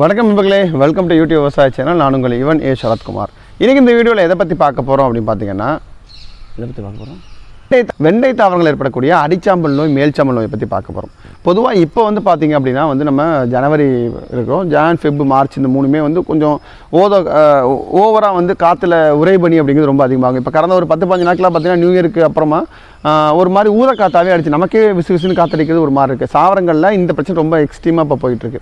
வணக்கம் நண்பர்களே welcome to YouTube விவசாய சேனல் நான் உங்கள் இவன் ஏ சரத்குமார். இன்றைக்கி இந்த வீடியோவில் எதை பற்றி பார்க்க போகிறோம் அப்படின்னு பார்த்தீங்கன்னா எதை பற்றி பார்க்க போகிறோம் வெண்டை தாவரங்கள் ஏற்படக்கூடிய அடிச்சாம்பல் நோய் மேல்சாம்பல் நோயை பற்றி பார்க்க போகிறோம் பொதுவாக இப்போ வந்து பார்த்தீங்க அப்படின்னா வந்து நம்ம ஜனவரி இருக்கிறோம் ஜான் ஃபெப் மார்ச் இந்த மூணுமே வந்து கொஞ்சம் ஓத ஓவராக வந்து காற்றுல உறைபனி அப்படிங்கிறது ரொம்ப அதிகமாகும். இப்போ கடந்த ஒரு பத்து பதினஞ்சு நாட்களாக பார்த்தீங்கன்னா நியூ இயருக்கு அப்புறமா ஒரு மாதிரி ஊத காத்தாவே அடிச்சு நமக்கே விசு விசுன்னு காத்தடிக்கிறது ஒரு மாதிரி இருக்குது சாவரங்களில் இந்த பிரச்சனை ரொம்ப எக்ஸ்ட்ரீமாக இப்போ போயிட்டுருக்கு.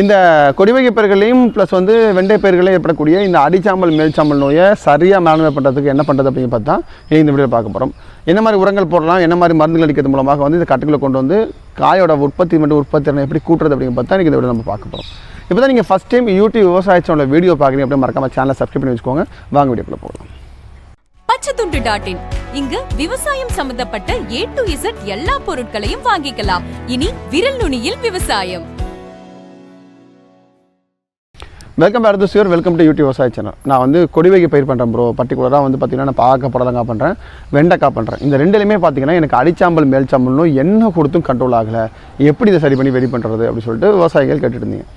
இந்த கொடிவகை பயிர்களையும் ப்ளஸ் வந்து வெண்டை பயிர்களையும் ஏற்படக்கூடிய இந்த அடிச்சாம்பல் மேல்சாம்பல் நோயை சரியாக மேலாண்மை பண்ணுறதுக்கு என்ன பண்ணுறது அப்படின்னு பார்த்தா இந்த வீடியோ பார்க்க போகிறோம் என்ன மாதிரி உரங்கள் போடலாம் என்ன மாதிரி மருந்துகள் அடிக்கிறது மூலமாக வந்து இந்த கட்டுகளை கொண்டு வந்து காயோட உற்பத்தி மற்றும் உற்பத்தி திறனை எப்படி கூட்டுறது அப்படின்னு பார்த்தா இன்றைக்கி இந்த வீடியோ நம்ம பார்க்க போகிறோம் இப்போ தான் நீங்கள் ஃபஸ்ட் டைம் யூடியூப் விவசாய வீடியோ பார்க்குறீங்க அப்படின்னு மறக்காமல் சேனலை சப்ஸ்கிரைப் பண்ணி வச்சுக்கோங்க. வாங்க வீடியோக்குள்ளே போகலாம். பச்சைத்துண்டு டாட் இன் இங்கு விவசாயம் சம்பந்தப்பட்ட ஏ டு இசட் எல்லா பொருட்களையும் வாங்கிக்கலாம். இனி விரல் நுனியில் விவசாயம். வெல்கம் பேர் டு சியூர் வெல்கம் டு யூடியூப் விவசாய சேனல் நான் வந்து கொடிவைக்கு பயிர் பண்ணுறேன் ப்ரோ பர்டிகுலராக வந்து பார்த்தீங்கன்னா நான் பாக்க புடலங்காய் பண்ணுறேன் வெண்டைக்காய் பண்ணுறேன் இந்த ரெண்டுலையுமே பார்த்தீங்கன்னா எனக்கு அடிச்சாம்பல் மேல்சாம்பல்னும் என்ன கொடுத்தும் கண்ட்ரோல் ஆகலை. எப்படி இதை சரி பண்ணி வெடி பண்ணுறது அப்படின்னு சொல்லிட்டு விவசாயிகள் கேட்டுட்டு இருந்தீங்க.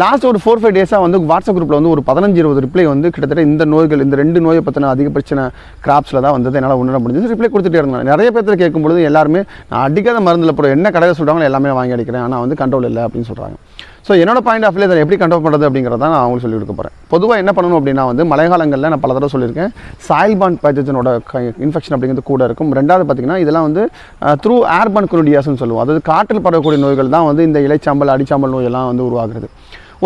லாஸ்ட் ஒரு ஃபோர் ஃபைவ் டேஸாக வந்து வாட்ஸ்அப் குரூப்பில் வந்து ஒரு பதினஞ்சு இருபது ரிப்ளை வந்து கிட்டத்தட்ட இந்த நோய்கள் இந்த ரெண்டு நோயை பற்றின அதிக பிரச்சனை கிராப்ஸில் தான் வந்தது. என்னால் உணர முடிஞ்சது. ரிப்ளை கொடுத்துட்டே இருந்தாங்க. நிறைய பேர்த்தில் கேட்கும்பொழுது எல்லாருமே நான் அடிக்காத மருந்தில் போகிற என்ன கடையில் சொல்கிறாங்களோ எல்லாமே வாங்கி அடிக்கிறேன். ஆனால் வந்து கண்ட்ரோல் இல்லை. அப்படின்னு சொல்கிறாங்க ஸோ என்னோட பாயிண்ட் ஆஃப் வியூ அதை எப்படி கண்ட்ரோல் பண்ணுறது அப்படிங்கிறத நான் அவங்களுக்கு சொல்லி கொடுக்க போகிறேன் பொதுவாக என்ன பண்ணணும் அப்படின்னா வந்து மழைக்காலங்களில் நான் பல தடவை சொல்லியிருக்கேன். சாயில் பாண்ட் பேத்தஜனோட இன்ஃபெக்ஷன் அப்படிங்கிறது கூட இருக்கும். ரெண்டாவது பார்த்தீங்கன்னா இதெல்லாம் வந்து த்ரூ ஏர்பான் குரோடியாஸ்னு சொல்லுவோம். அதாவது காற்றில் பரவக்கூடிய நோய்கள் தான் வந்து இந்த இலைச்சாம்பல் அடிச்சாம்பல் நோயெல்லாம் வந்து உருவாகிறது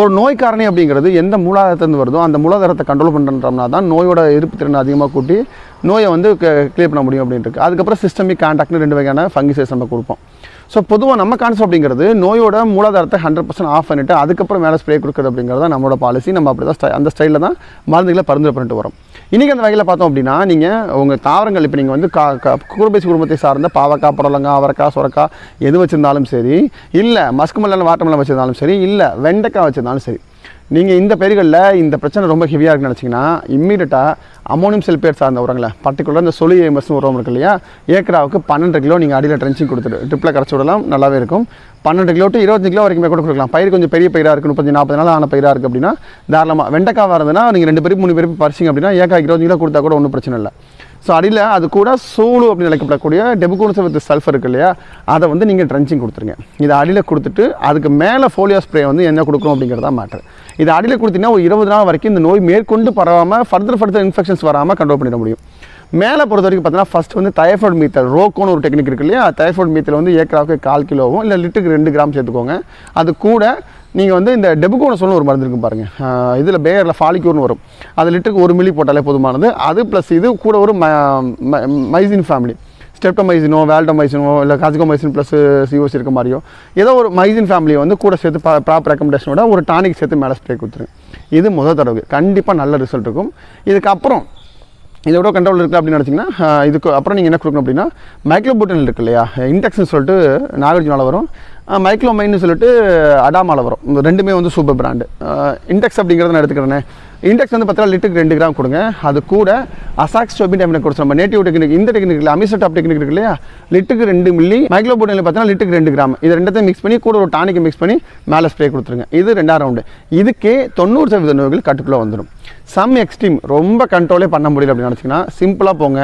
ஒரு நோய் காரணி அப்படிங்கிறது எந்த மூலாதாரத்துலேருந்து வருதோ அந்த மூலாதாரத்தை கண்ட்ரோல் பண்ணுறோம்னா தான் நோயோட இருப்பு திறனை அதிகமாக கூட்டி நோயை வந்து கிளியர் பண்ண முடியும் அப்படின்ட்டு அதுக்கப்புறம் சிஸ்டமிக் கான்டாக்ட்னு ரெண்டு வகையான ஃபங்கிசைஸ் நம்ம கொடுப்போம். ஸோ பொதுவாக நம்ம கான்செப்ட் அப்படிங்கிறது நோயோட மூலாதாரத்தை ஹண்ட்ரட் பர்சன்ட் ஆஃப் பண்ணிட்டு அதுக்கப்புறம் மேலே ஸ்ப்ரே கொடுக்குறது அப்படிங்கிறது தான் நம்மளோட பாலிசி நம்ம அப்படி தான் அந்த ஸ்டைலில் தான் மருந்துகளை பரிந்துரை பண்ணிட்டு வரோம். இன்றைக்கி அந்த வகையில் பார்த்தோம் அப்படின்னா நீங்கள் உங்கள் தாவரங்கள் இப்போ நீங்கள் வந்து கா குறும்பேசி குடும்பத்தை சார்ந்த பாவக்காய் புடலங்காய் அவரைக்காய் சுரக்காய் எது வச்சுருந்தாலும் சரி இல்லை மஸ்குமல்லன் வாட்டமெல்லாம் வச்சுருந்தாலும் சரி இல்லை வெண்டைக்காய் வச்சுருந்தாலும் சரி நீங்கள் இந்த பயிர்களில் இந்த பிரச்சனை ரொம்ப ஹெவியாக இருக்குன்னு நினச்சிங்கன்னா இம்மீடியட்டாக அமோனியம் செல்பேட் சார்ந்த உரங்களை பர்டிகுலராக இந்த சொலி எம்எஸ்னு உரம் இருக்கு இல்லையா? ஏக்கராவுக்கு பன்னெண்டு கிலோ நீங்கள் அடியில் ட்ரென்ச்சிங் கொடுத்துட்டு ட்ரிப்பில் கரைச்சி விடலாம் நல்லாவே இருக்கும். பன்னெண்டு கிலோ டு இருபத்தஞ்சு கிலோ வரைக்குமே கூட கொடுக்கலாம். பயிர் கொஞ்சம் பெரிய பயிராக இருக்குது முப்பத்தஞ்சு நாற்பது நாள் ஆன பயிராக இருக்குது அப்படின்னா தாராளமாக வெண்டைக்காவாக இருந்ததுன்னா நீங்கள் ரெண்டு பேருக்கு மூணு பேருக்கு பறிச்சிங்க அப்படின்னா ஏக்கா இருபத்தஞ்சு கிலோ கொடுத்தா கூட ஒன்றும் பிரச்சனை இல்லை. ஸோ அடியில் அது கூட சூழு அப்படின்னு அழைக்கப்படக்கூடிய டெபுகோனஸ் வித் சல்ஃபர் இருக்கு இல்லையா? அதை வந்து நீங்கள் ட்ரென்ச்சிங் கொடுத்துருங்க. இதை அடியில் கொடுத்துட்டு அதுக்கு மேலே ஃபோலியோ ஸ்ப்ரே வந்து என்ன கொடுக்கணும் அப்படிங்கிறதா மேட்டர் இது அடியில் கொடுத்தீங்கன்னா ஒரு இருபது நாள் வரைக்கும் இந்த நோய் மேற்கொண்டு பரவாமல் ஃபர்தர் ஃபர்தர் இன்ஃபெக்ஷன்ஸ் வராமல் கண்ட்ரோல் பண்ணிட முடியும். மேலே பொறுத்த வரைக்கும் பார்த்தீங்கன்னா ஃபஸ்ட் வந்து தைஃபாய்டு மீத்தல் ரோக்கோன்னு ஒரு டெக்னிக் இருக்கு இல்லையா? தைஃபாய்டு மீத்தல் வந்து ஏக்கராவுக்கு கால் கிலோவும் இல்லை லிட்டருக்கு ரெண்டு கிராம் சேர்த்துக்கோங்க. அது கூட நீங்கள் வந்து இந்த டெபுகோனசோல்னு ஒரு மருந்து இருக்கும் பாருங்கள் இதில் பேரில் ஃபாலிக்யூர்னு வரும். அது லிட்டருக்கு ஒரு மில்லி போட்டாலே போதுமானது. அது ப்ளஸ் இது கூட ஒரு மைசின் ஃபேமிலி ஸ்டெப்டமைசினோ வேல்டமைசினோ இல்லை காசிகோமைசின் ப்ளஸ் சிஓசி இருக்க மாதிரியோ ஏதோ ஒரு மைசின் ஃபேமிலியை வந்து கூட சேர்த்து ப்ராப்பர் ரெக்கமெண்டேஷனோட ஒரு டானிக் சேர்த்து மேலே ஸ்ப்ரே கொடுத்துருங்க இது முதல் தடவை. கண்டிப்பாக நல்ல ரிசல்ட் இருக்கும். இதுக்கப்புறம் இதை விட கண்ட்ரோல் இருக்குது அப்படின்னு நினச்சிங்கன்னா இதுக்கு அப்புறம் நீங்கள் என்ன கொடுக்கணும் அப்படின்னா மைக்ரோபூட்டன் இருக்கு இல்லையா இன்டெக்ஸ்னு சொல்லிட்டு நாகார்ஜுனால வரும். மைக்ளோமைன்னு சொல்லிட்டு அடாமால வரும். இந்த ரெண்டுமே வந்து சூப்பர் பிராண்டு இண்டெக்ஸ் அப்படிங்கிறத நான் எடுத்துக்கிறேனே. இண்டெக்ஸ் வந்து பார்த்தீங்கன்னா லிட்டருக்கு ரெண்டு கிராம் கொடுங்க. அது கூட அசாக்ஸ் டோபின் டேப்லெட் கொடுத்து நம்ம நேட்டிவ் டெக்னிக் இந்த டெக்னிக் இல்லை அமிசோடாப் டெக்னிக் இருக்கு இல்லையா லிட்டருக்கு ரெண்டு மில்லி மைக்ரோபோட்டனில் பார்த்தீங்கன்னா லிட்டருக்கு ரெண்டு கிராம். இது ரெண்டத்தையும் மிக்ஸ் பண்ணி கூட ஒரு டானிக்கை மிக்ஸ் பண்ணி மேலே ஸ்ப்ரே கொடுத்துருங்க. இது ரெண்டாம் ரவுண்டு இதுக்கே தொண்ணூறு சதவீத நோய்கள் கட்டுக்குள்ளே வந்துடும் சம் எக்ஸ்ட்ரீம் ரொம்ப கண்ட்ரோலே பண்ண முடியல அப்படின்னு நினச்சிங்கன்னா சிம்பிளாக போங்க.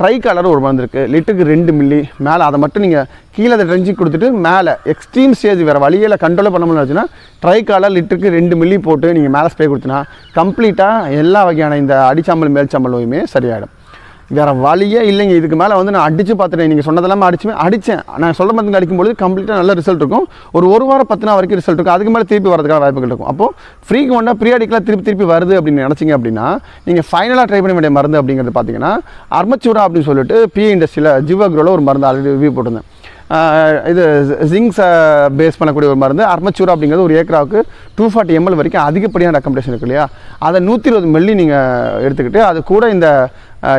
ட்ரை கலர் ஒரு மருந்து இருக்குது லிட்டருக்கு ரெண்டு மில்லி மேலே அதை மட்டும் நீங்கள் கீழே அதை ட்ரெஞ்சி கொடுத்துட்டு மேலே எக்ஸ்ட்ரீம் ஸ்டேஜ் வேறு வழியில் கண்ட்ரோலே பண்ண முடியலச்சுன்னா ட்ரை கலர் லிட்டருக்கு ரெண்டு மில்லி போட்டு நீங்கள் மேலே ஸ்ப்ரே கொடுத்தினா கம்ப்ளீட்டாக எல்லா வகையான இந்த அடிச்சாம்பல் மேல்சாம்பல் நோயுமே சரியாயிடும். வேறு வழியே இல்லைங்க. இதுக்கு மேலே வந்து நான் அடித்து பார்த்துட்டேன். நீங்கள் சொன்னதெல்லாம் அடிச்சுமே அடித்தேன் நான் சொல்ல மருந்து அடிக்கும்போது கம்ப்ளீட்டாக நல்ல ரிசல்ட் இருக்கும். ஒரு ஒரு வாரம் பத்து நாள் வரைக்கும் ரிசல்ட் இருக்கும். அதுக்கு மேலே திருப்பி வரதுக்கான வாய்ப்புகள் இருக்கும். அப்போது ஃப்ரீக்கு ஒன்றா பீரியாடிக்கலாக திருப்பி திருப்பி வருது அப்படின்னு நினச்சிங்க அப்படின்னா நீங்கள் ஃபைனலாக ட்ரை பண்ண வேண்டிய மருந்து அப்படிங்கிறது பார்த்தீங்கன்னா அர்மச்சூரா அப்படின்னு சொல்லிட்டு பிஏ இண்டஸ்ட்ரியில் ஜிவாக்ரோவில் ஒரு மருந்து ஆல்ரெடி ரிவ்யூ போட்டிருந்தேன். இது ஜிங்ஸை பேஸ் பண்ணக்கூடிய ஒரு மருந்து அர்மச்சூர் அப்படிங்கிறது ஒரு ஏக்கராவுக்கு டூ ஃபார்ட்டி எம்எல் வரைக்கும் அதிகப்படியான ரெக்கமெண்டேஷன் இருக்கு இல்லையா? அதை நூற்றி இருபது மில்லி நீங்கள் எடுத்துக்கிட்டு அது கூட இந்த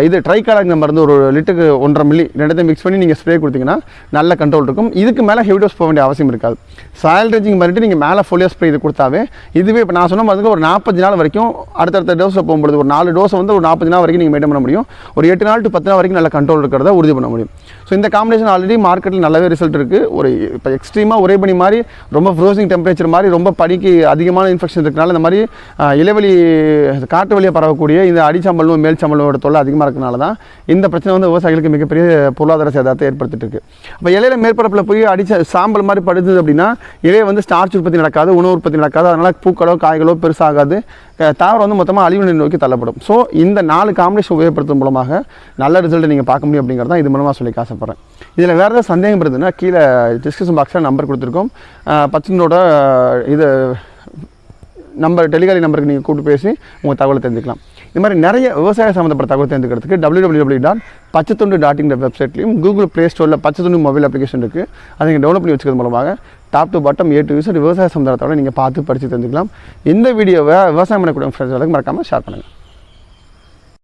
இது ட்ரைகாலாக் மருந்து ஒரு லிட்டருக்கு ஒன்றரை மில்லி ரெண்டத்தையும் மிக்ஸ் பண்ணி நீங்கள் ஸ்ப்ரே கொடுத்தீங்கன்னா நல்ல கண்ட்ரோல் இருக்கும். இதுக்கு மேலே ஹெவி டோஸ் போக வேண்டிய அவசியம் இருக்காது. சாயல் ரேஞ்சிங் பண்ணிட்டு நீங்கள் மேலே ஃபோலியோ ஸ்ப்ரே இது கொடுத்தாவே இதுவே இப்போ நான் சொன்ன மருந்து ஒரு நாற்பது நாள் வரைக்கும் அடுத்தடுத்த டோஸில் போகும்போது ஒரு நாலு டோஸை வந்து ஒரு நாற்பது நாள் வரைக்கும் நீங்கள் மெயின்டைன் பண்ண முடியும். ஒரு எட்டு நாள் டு பத்து நாள் வரைக்கும் நல்ல கண்ட்ரோல் இருக்கிறத உறுதி பண்ண முடியும். ஸோ இந்த காம்பினேஷன் ஆல்ரெடி மார்க்கெட்டில் நல்லாவே ரிசல்ட் இருக்குது ஒரு இப்போ எக்ஸ்ட்ரீமாக ஒரே பனி மாதிரி ரொம்ப ஃப்ரோசிங் டெம்பரேச்சர் மாதிரி ரொம்ப படிக்கு அதிகமான இன்ஃபெக்ஷன் இருக்கனால இந்த மாதிரி ஆஹ், இலைவெளி காட்டு வழியாக பரவக்கூடிய இந்த அடிச்சாம்பலும் மேல் சாம்பலோட தொல்லை அதிகமாக இருக்கனால தான் இந்த பிரச்சனை வந்து விவசாயிகளுக்கு மிகப்பெரிய பொருளாதார சேதத்தை ஏற்படுத்திட்டு இருக்கு அப்போ இலையில மேற்பரப்பில் போய் அடிச்ச சாம்பல் மாதிரி படுது அப்படின்னா இலையை வந்து ஸ்டார்ச் உற்பத்தி நடக்காது உணவு உற்பத்தி நடக்காது அதனால் பூக்களோ காய்களோ பெருசாகாது. தாவரம் வந்து மொத்தமாக அழிவு நோக்கி தள்ளப்படும். ஸோ இந்த நாலு காம்பினேஷன் உபயோகப்படுத்தும் மூலமாக நல்ல ரிசல்ட்டை நீங்கள் பார்க்க முடியும் அப்படிங்கிறது தான் இது மூலமாக சொல்லி ஆசைப்பட்றேன். இதில் வேறு ஏதாவது சந்தேகம் இருந்ததுன்னா கீழே டிஸ்கிரிப்ஷன் பாக்ஸில் நம்பர் கொடுத்துருக்கோம். பச்சனோட இது நம்பர் டெலிகாலி நம்பருக்கு நீங்கள் கூப்பிட்டு பேசி உங்கள் தகவலை தெரிஞ்சுக்கலாம். இது மாதிரி நிறைய விவசாய சம்மந்தப்பட்ட தகவல் தெரிஞ்சுக்கிறதுக்கு டபிள்யூ டபிள்யூ டபிள்யூ டாட் பச்சத்துண்டு டாட் இன் வெப்சைட்லையும் கூகுள் ப்ளே ஸ்டோரில் பச்சத்துண்டு மொபைல் அப்ளிகேஷன் இருக்குது அதை நீங்கள் டெவலப் பண்ணி வச்சுக்கிறது மூலமாக top to bottom A to விவசாய சமுதாயத்தோட நீங்கள் பார்த்து படித்து தெரிஞ்சுக்கலாம். இந்த வீடியோவை விவசாயம் பண்ணக்கூடிய ஃப்ரெண்ட்ஸ் மறக்காமல் ஷேர் பண்ணுங்கள்